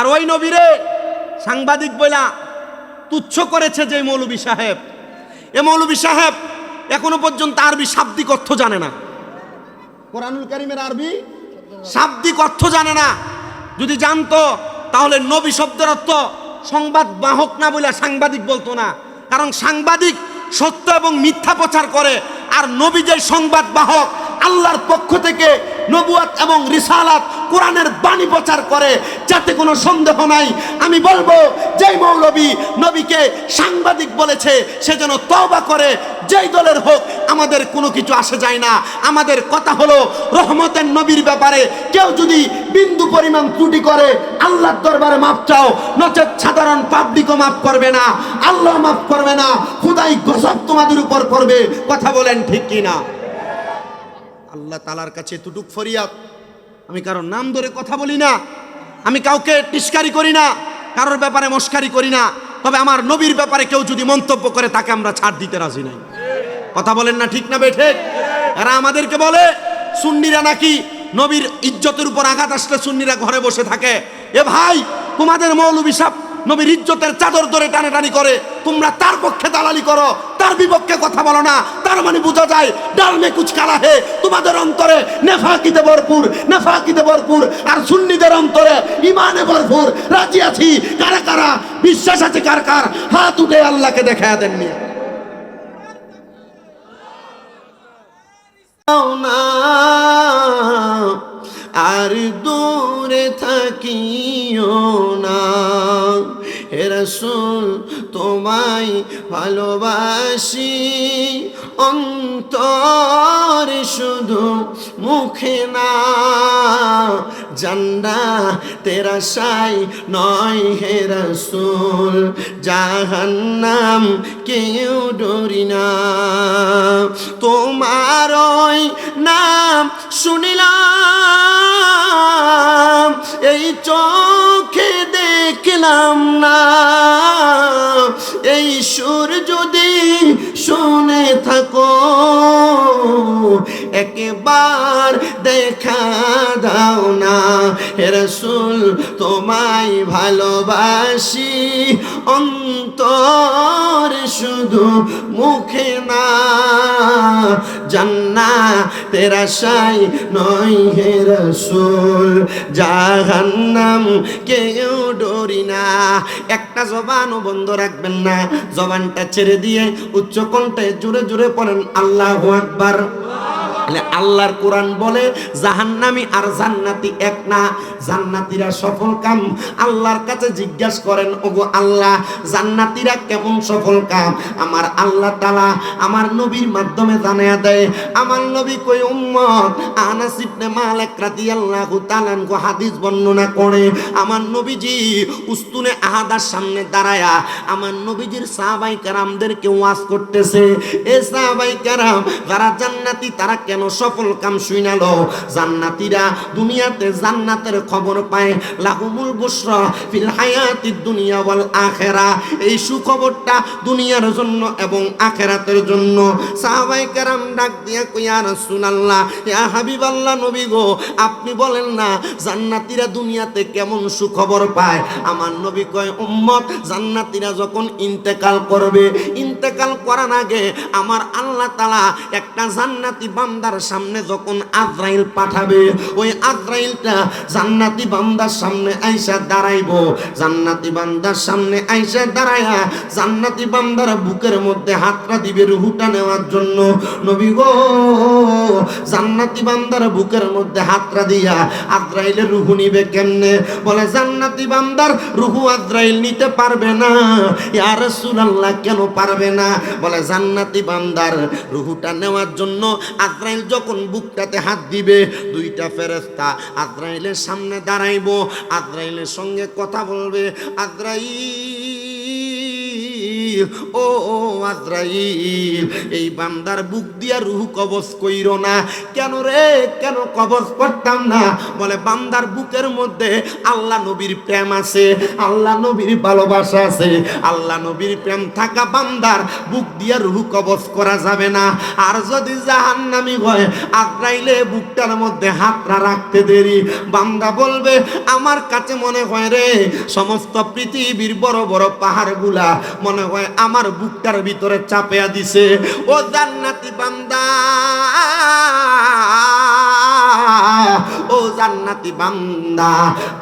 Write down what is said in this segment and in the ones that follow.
আর ওই নবীরে সাংবাদিক বইলা তুচ্ছ করেছে যে মৌলবী সাহেব। এ মৌলবী সাহেব এখনও পর্যন্ত আরবি শাব্দিক অর্থ জানে না। কোরআনুল কারিমের আরবি? শাব্দিক অর্থ জানে না। যদি জানতো তাহলে নবী শব্দের অর্থ সংবাদ বাহক না বলে সাংবাদিক বলতো না। কারণ সাংবাদিক সত্য এবং মিথ্যা প্রচার করে আর নবী যে সংবাদ বাহক আল্লাহর পক্ষ থেকে নবুয়াত এবং রিসালাত কোরআনের বাণী প্রচার করে যাতে কোনো সন্দেহ নাই। আমি বলব, যেই মৌলবী নবীকে সাংবাদিক বলেছে, সে যেন তওবা করে, যেই দলের হোক, আমাদের কোনো কিছু আসে যায় না। আমাদের কথা হলো, রহমতের নবীর ব্যাপারে কেউ যদি বিন্দু পরিমাণ ত্রুটি করে, আল্লাহর দরবারে মাপ চাও নচেত সাধারণ পাবলিকও মাফ করবে না, আল্লাহ মাফ করবে না, খুদাই গজব তোমাদের উপর করবে, কথা বলেন ঠিক কি না? আল্লাহ তালার কাছে এতটুক ফরিয়াদ, আমি কারোর নাম ধরে কথা বলি না। আমি কাউকে টিস্কারি করি না, কারোর ব্যাপারে মস্কারি করি না। তবে আমার নবীর ব্যাপারে কেউ যদি মন্তব্য করে, তাকে আমরা ছাড় দিতে রাজি নাই। কথা বলেন না ঠিক না বেঠে এরা আমাদেরকে বলে, সুন্নিরা নাকি নবীর ইজ্জতের উপর আঘাত আসলে সুন্নিরা ঘরে বসে থাকে। এ ভাই, তোমাদের মৌলবী সাহ নবীর ইজ্জতের চাদর ধরে টানাটানি করে, তোমরা তার পক্ষে দালালি করো। তার বিপক্ষে কথা বলো না। তার মানে বোঝা যায় ডাল মে কুচ কালা হে। তোমাদের অন্তরে নেফাকিতে ভরপুর নেফাকিতে ভরপুর। আর সুন্নিদের অন্তরে ইমানে ভরপুর। রাজি আছি? কারা কারা? বিশ্বাস আছে কার কার? হাত উঠে আল্লাহকে দেখায় দেননি আর দূরে থাকিও না। হে রসুল, তোমায় ভালোবাসি, অন্তর শুধু মুখে না। জান্না তেরা সাই নয় হে রসুল, জাহান্নাম কেউ ডরি না। তোমার নাম শুনিলাম, এই চোখে দেখলাম না। একবার দেখা দাও না। হে রসুল, তোমায় ভালোবাসি। অন্তর শুধু মুখে না। জান্না তেরা সাই নয় হে রসুল। জাহান্নাম কেউ ডরি না। একটা জবানও বন্ধ রাখবেন না। জবানটা ছেড়ে দিয়ে উচ্চ কণ্ঠে জুড়ে জুড়ে পড়েন আল্লাহ আকবার। তাহলে আল্লাহর কোরআন বলে, জাহান্নামি আর জান্নাতি এক না। জান্নাতিরা সফল কাম। আল্লাহর কাছে জিজ্ঞাসা করেন, ওগো আল্লাহ, জান্নাতিরা কেমন সফল কাম? আমার আল্লাহ তালা আমার নবীর মাধ্যমে জানায়া দেয়, আমার নবী কই উম্মত? আনাস ইবনে মালিক রাদিয়াল্লাহু তাআলা হাদিস বর্ণনা করে, আমার নবীজি উস্তুনে আহাদার সামনে দাঁড়ায়া, আমার নবীজির সাহাবাই কারামদেরকে ওয়াজ করতেছে। এ সাহাবাই কারাম, যারা জান্নাতি তারা কেন সফল কাম শুইনালো জান্নাতীরা দুনিয়াতে জান্নাতের খবর পায়। লাহুমুল বুশরা ফিল হায়াতিদ দুনিয়া ওয়াল আখিরা। এই সুখবরটা দুনিয়ার জন্য এবং আখিরাতের জন্য। সাহাবাই কারাম ডাক দিয়া কইয়া রাসূলুল্লাহ, ইয়া হাবিবাল্লাহ নবী গো, আপনি বলেন না জান্নাতীরা দুনিয়াতে কেমন সুখবর পায়? আমার নবী কয়, উম্মত, জান্নাতীরা যখন ইন্তেকাল করবে ইন্তেকাল করার আগে আমার আল্লাহ তালা একটা জান্নাতি বান্দার সামনে যখন আজরাইল পাঠাবে, ওই আজরাইলটা জান্নাতি বান্দার সামনে আইসা দাঁড়াইবো। জান্নাতি বান্দার সামনে আইসা দাঁড়ায়া জান্নাতি বান্দার বুকের মধ্যে হাতটা দিবে রুহুটা নেওয়ার জন্য। নবী গো, জান্নাতি বান্দার বুকের মধ্যে হাতটা দিয়া আজরাইলের রুহু নিবে কেমনে? বলে, জান্নাতি বান্দার রুহু আজরাইল নিতে পারবে না। ইয়া রাসূলুল্লাহ, কেন পারবে না। বলে, জান্নাতি বান্দার রুহুটা নেওয়ার জন্য আজরাইল যখন বুকটাতে হাত দিবে, দুইটা ফেরেস্তা আজরাইলের সামনে দাঁড়াইব। আজরাইলের সঙ্গে কথা বলবে। আজরাইল ও আজরাইল, এই বান্দার বুক দিয়া রুহ কবজ কইর না। কেন রে? কেন কবজ করতাম না? বলে, বান্দার বুকের মধ্যে আল্লাহ নবীর প্রেম আছে, আল্লাহ নবীর ভালোবাসা আছে, আল্লাহ নবীর প্রেম থাকা বান্দার বুক দিয়া রুহ কবজ করা যাবে না। আর যদি জাহান্নামি হয়, আজরাইলে বুকটার মধ্যে হাতটা রাখতে দেরি। বান্দা বলবে, আমার কাছে মনে হয় রে, সমস্ত পৃথিবীর বড় বড় পাহাড়গুলা মনে হয় আমার বুকটার ভিতরে চাপিয়া দিছে ও জান্নাতি বান্দা! জান্নাতি বান্দা।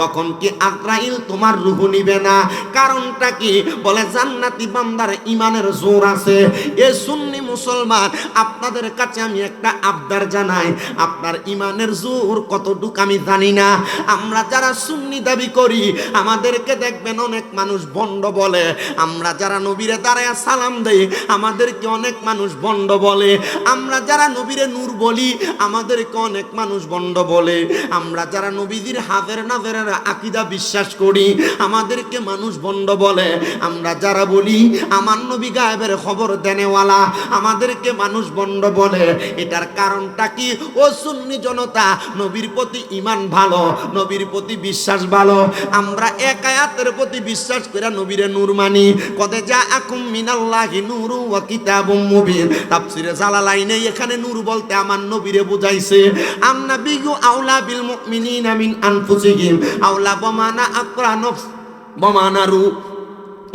তখন কি আজরাইল তোমার রুহ নিবে না? কারণটা কি? বলে জান্নাতি বান্দার ইমানের জোর আছে। এ সুন্নি মুসলমান, আপনাদের কাছে আমি একটা আবদার জানাই। আপনার ইমানের জোর কতটুকু আমি জানি না। আমরা যারা সুন্নি দাবি করি, আমাদেরকে দেখবেন অনেক মানুষ বন্ড বলে। আমরা যারা নবীরে দাঁড়ায় সালাম দেই, আমাদেরকে অনেক মানুষ বন্ড বলে। আমরা যারা নবীরে নূর বলি, আমাদেরকে অনেক মানুষ বন্ড বলে। আমরা যারা নবীদের হাফের নাফের আকিদা বিশ্বাস করি, আমাদেরকে মানুষ বন্ড বলে। আমরা যারা বলি, আমার নবী গায়েবের খবর দেনেওয়ালা আমাদেরকে মানুষ বন্ড বলে। এটার কারণটা কি? ও সুন্নি জনতা, নবীর প্রতি ইমান ভালো, নবীর প্রতি বিশ্বাস ভালো। আমরা এক আয়াতের প্রতি বিশ্বাস করে নবীরে নূর মানি। কদে যা আকুম মিনাল্লাহি নূরু ওয়া কিতাবুম মুবিন তাফসিরে জালালাইনে এখানে নূর বলতে আমার নবীরে বুঝাইছে। আন্নাবিয়ু আউলা বিল মুমিনিনা মিন আনফুসিহিম আউলা বমানা আকরা নফস বমানা রু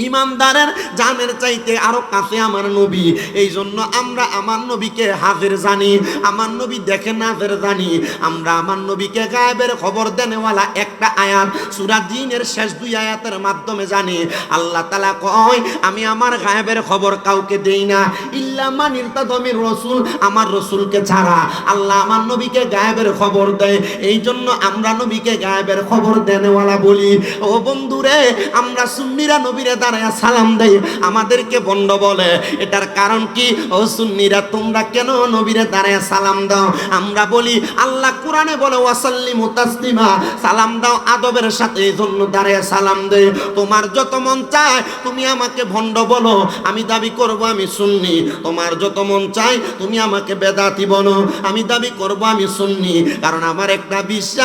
ইমানদারের জানের চাইতে আরও কাছে আমার নবী। এই জন্য আমরা আমার নবীকে হাজির জানি, আমার নবী দেখে নাজের জানি। আমরা আমার নবীকে গায়েবের খবর দেনেওয়ালা একটা আয়াত সুরা দিনের শেষ দুই আয়াতের মাধ্যমে জানি। আল্লাহ তালা কয়, আমি আমার গায়েবের খবর কাউকে দেই না। ইল্লা মানির তাদমির রসুল, আমার রসুলকে ছাড়া। আল্লাহ আমার নবীকে গায়েবের খবর দেয়। এই জন্য আমরা নবীকে গায়েবের খবর দেনেওয়ালা বলি। ও বন্ধুরে, আমরা সুন্নিরা নবীরে দাঁড়ায় সালাম দেই। আমাদেরকে বন্ড বলে। এটার কারণ কি? ও সুন্নিরা, তোমরা কেন নবীরে দাঁড়ায় সালাম দাও? আমরা বলি, আল্লাহ কোরআনে বলে ওয়াসাল্লি মুতাসলিমা সালাম দাও আদবের সাথে জন্য দাঁড়ায় সালাম দে তোমার যত মন চায়, তুমি আমাকে ভণ্ড বলো, আমি দাবি করব আমি সুন্নি। তোমার যত মন চায়, তুমি আমাকে বেদাতি বলো, আমি দাবি করব আমি সুন্নি। কারণ আমার একটা বিশ্বাস,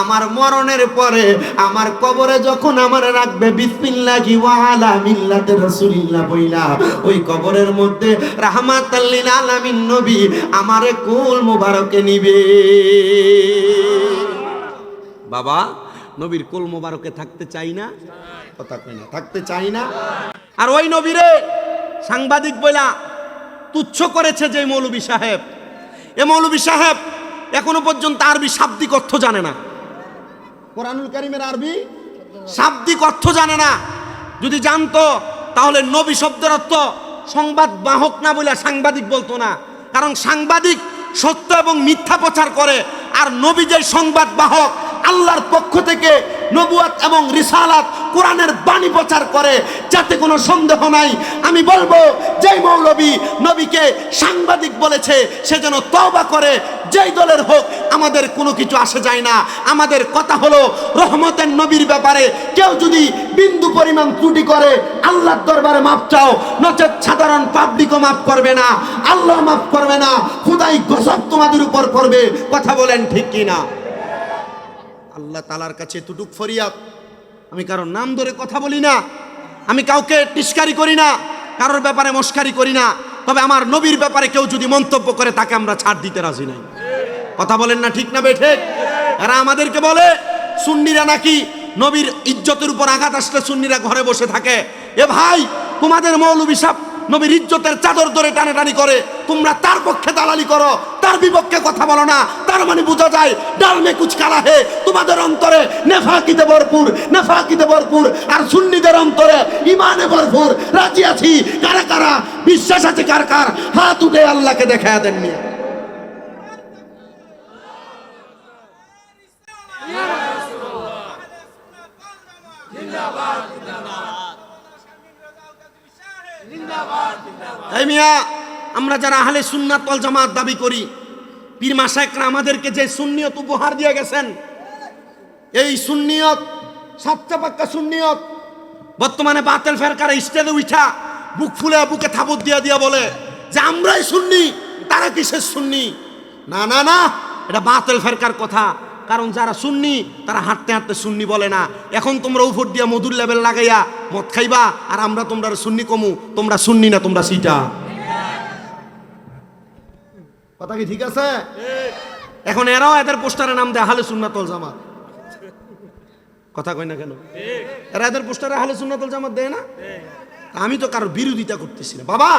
আমার মরণের পরে আমার কবরে যখন আমার রাখবে, বিসমিল্লাহি ওয়ালা মিল্লাতে রাসূলিল্লাহ বইলা, ওই কবরের মধ্যে রাহমাতাল্লিল আলামিন নবী আমারে কুল মোবারকে নিবে। বাবা, নবীর কুল মোবারকে থাকতে চাই না। কথা কই না, থাকতে চাই না। আর ওই নবীরে সাংবাদিক বইলা তুচ্ছ করেছে যে মৌলবী সাহেব। এ মৌলবী সাহেব এখনও পর্যন্ত আরবি শাব্দিক অর্থ জানে না। কোরআনুল কারিমের আরবি শাব্দিক অর্থ জানে না। যদি জানতো, তাহলে নবী শব্দের অর্থ সংবাদ বাহক না বলে সাংবাদিক বলতো না। কারণ সাংবাদিক সত্য এবং মিথ্যা প্রচার করে, আর নবী যে সংবাদ বাহক আল্লাহর পক্ষ থেকে নবুয়াত এবং রিসালাত কোরআনের বাণী প্রচার করে যাতে কোনো সন্দেহ নাই। আমি বলব, যেই মৌলবী নবীকে সাংবাদিক বলেছে, সে যেন তওবা করে, যেই দলের হোক, আমাদের কোনো কিছু আসে যায় না। আমাদের কথা হলো, রহমতের নবীর ব্যাপারে কেউ যদি বিন্দু পরিমাণ ত্রুটি করে, আল্লাহর দরবারে মাপ চাও নচেত সাধারণ পাবলিকও মাফ করবে না, আল্লাহ মাফ করবে না, খুদাই গজব তোমাদের উপর করবে। কথা বলেন ঠিক কি না আল্লাহ তালার কাছে এতটুক ফরিয়াদ। আমি কারোর নাম ধরে কথা বলি না। আমি কাউকে টিস্কারি করি না, কারোর ব্যাপারে মস্কারি করি না। তবে আমার নবীর ব্যাপারে কেউ যদি মন্তব্য করে, তাকে আমরা ছাড় দিতে রাজি নাই। কথা বলেন না ঠিক না বেঠে এরা আমাদেরকে বলে, সুন্নিরা নাকি নবীর ইজ্জতের উপর আঘাত আসলে সুন্নিরা ঘরে বসে থাকে। এ ভাই, তোমাদের মৌলবী সাহ নবীর ইজ্জতের চাদর ধরে টানাটানি করে, তোমরা তার পক্ষে দালালি করো। তার বিপক্ষে কথা বলো না। তার মানে বোঝা যায়, ডালমে কুচ কালা হে। তোমাদের অন্তরে নেফাকিতে ভরপুর নেফাকিতে ভরপুর। আর সুন্নিদের অন্তরে ইমানে ভরপুর। রাজি আছি? কারা কারা? বিশ্বাস আছে কার কার? হাত উঠে আল্লাহকে দেখায় দেননি এই মিয়া আমরা যারা আহলে সুন্নাত ওয়াল জামাত দাবি করি, পীর মাসায়করা আমাদেরকে যে সুন্নিয়ত উপহার দিয়ে গেছেন, এই সুন্নিয়ত সাতটা পাক্কা সুন্নিয়ত, বর্তমানে বাতেল ফেরকার স্টেজে উঠা, বুক ফুলে বুকে থাবত দিয়া দিয়া বলে যে আমরাই শুননি তারা কিসের শুননি না না না, এটা বাতেল ফেরকার কথা। কারণ যারা শুননি তারা হাঁটতে হাঁটতে শুননি বলে না। এখন তোমরা উপর দিয়া মধুর লেভেল লাগাইয়া মদ খাইবা, আর আমরা তোমরা শুননি কমু, তোমরা শুননি না, তোমরা সিটা। কথা কি ঠিক আছে? এখন এরাও এদের পোস্টারে নাম দেয় হালে সুন্নাতল জামাত। কথা কয় না কেন? এরা এদের পোস্টারে হালে সুন্নাতল জামাত দেয় না? আমি তো কারোর বিরোধিতা করতেছি না। বাবা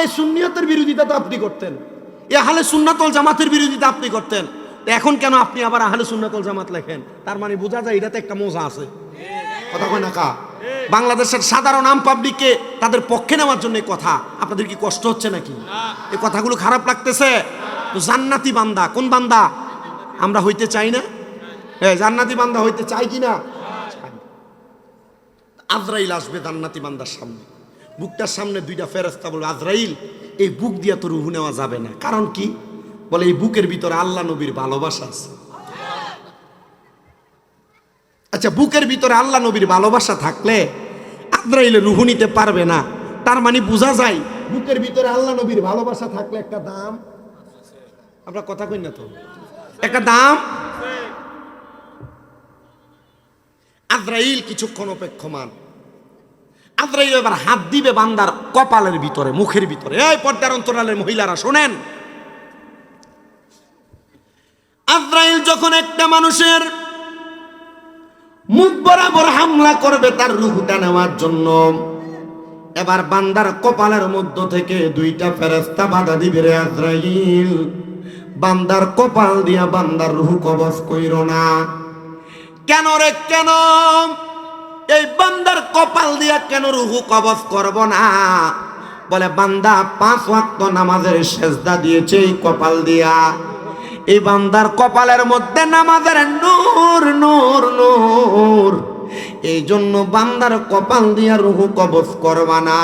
এই সুন্নিয়তের বিরোধিতা তো আপনি করতেন। এ হালে সুন্নাতল জামাতের বিরোধিতা আপনি করতেন। এখন কেন আপনি আবার আহলে সুন্নাতল জামাত লেখেন? তার মানে বোঝা যায় এটাতে একটা মজা আছে। কথা কয় না কা? বাংলাদেশের সাধারণ আম পাবলিককে তাদের পক্ষে নেওয়ার জন্য কথা। আপনাদের কি কষ্ট হচ্ছে নাকি? এই কথাগুলো খারাপ লাগতেছে? তো জান্নাতি বান্দা, কোন বান্দা? আমরা হইতে চাই না? হ্যাঁ জান্নাতি বান্দা হইতে চাই কি না? আজরাইল আসবে জান্নাতি বান্দার সামনে। বুকটার সামনে দুইটা ফেরেস্তা বলবে, আজরাইল, এই বুক দিয়া তো রুহু নেওয়া যাবে না। কারণ কি? বলে, এই বুকের ভিতরে আল্লাহ নবীর ভালোবাসা আছে। আচ্ছা বুকের ভিতরে আল্লাহ নবীর ভালোবাসা থাকলে আদ্রাইলে রুহু নিতে পারবে না। তার মানে বোঝা যায়, বুকের ভিতরে আল্লাহ নবীর ভালোবাসা থাকলে একটা দাম আপনার কথা কই না তো। একটা দাম। আদ্রাইল কিছুক্ষণ অপেক্ষমান। আদ্রাইল এবার হাত দিবে বান্দার কপালের ভিতরে, মুখের ভিতরে। এই পর্দার অন্তরালের মহিলারা, শোনেন। আদ্রাইল যখন একটা মানুষের মুখ বরাবর হামলা করবে তার রুহুটা নেওয়ার জন্য, এবার বান্দার কপালের মধ্য থেকে দুইটা ফেরেস্তা বাধা দিবে রে আজরাইল। বান্দার কপাল দিয়া বান্দার রুহু কবজ কইর না। কেন রে কেন? এই বান্দার কপাল দিয়া কেন রুহু কবজ করব না? বলে, বান্দা, পাঁচ ওয়াক্ত নামাজের সেজদা দিয়েছে এই কপাল দিয়া। এই বান্দার কপালের মধ্যে নামাজের নূর নূর নূর। এই জন্য বান্দার কপাল দিয়া রুহু কবজ করবা না।